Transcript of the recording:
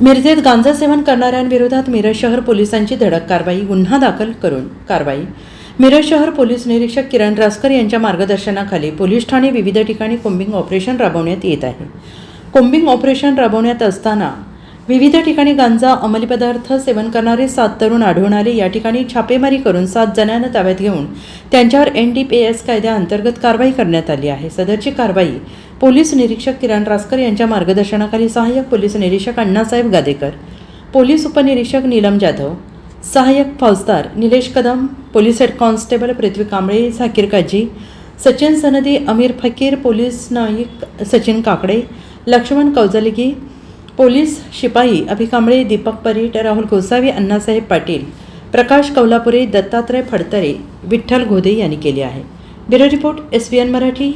मिरजेत गांजा सेवन करणाऱ्यांविरोधात मिरज शहर पोलिसांची धडक कारवाई गुन्हा दाखल करून कारवाई. मिरज शहर पोलीस निरीक्षक किरण रासकर यांच्या मार्गदर्शनाखाली पोलीस ठाणे विविध ठिकाणी कोंबिंग ऑपरेशन राबवण्यात येत आहे. कोंबिंग ऑपरेशन राबवण्यात असताना विविध ठिकाणी गांजा अंमली पदार्थ सेवन करणारे सात तरुण आढळून आले. या ठिकाणी छापेमारी करून सात जणांना ताब्यात घेऊन त्यांच्यावर एन डी पी एस कायद्याअंतर्गत कारवाई करण्यात आली आहे. सदरची कारवाई पोलीस निरीक्षक किरण रासकर यांच्या मार्गदर्शनाखाली सहाय्यक पोलीस निरीक्षक अण्णासाहेब गादेकर पोलीस उपनिरीक्षक नीलम जाधव सहाय्यक फौजदार Nilesh Kadam police head constable Prithvi Kamble Zakir Kazi Sachin Sanadi Amir Fakir police Naik Sachin Kakade Laxman Kaujalgi police शिपाई अभिकांबळे दीपक परीट राहुल गोसावी अण्णासाहेब पाटील प्रकाश कौलापुरे दत्तात्रय फडतरे विठ्ठल घोदे यांनी केले आहे. Bureau report S V N Marathi.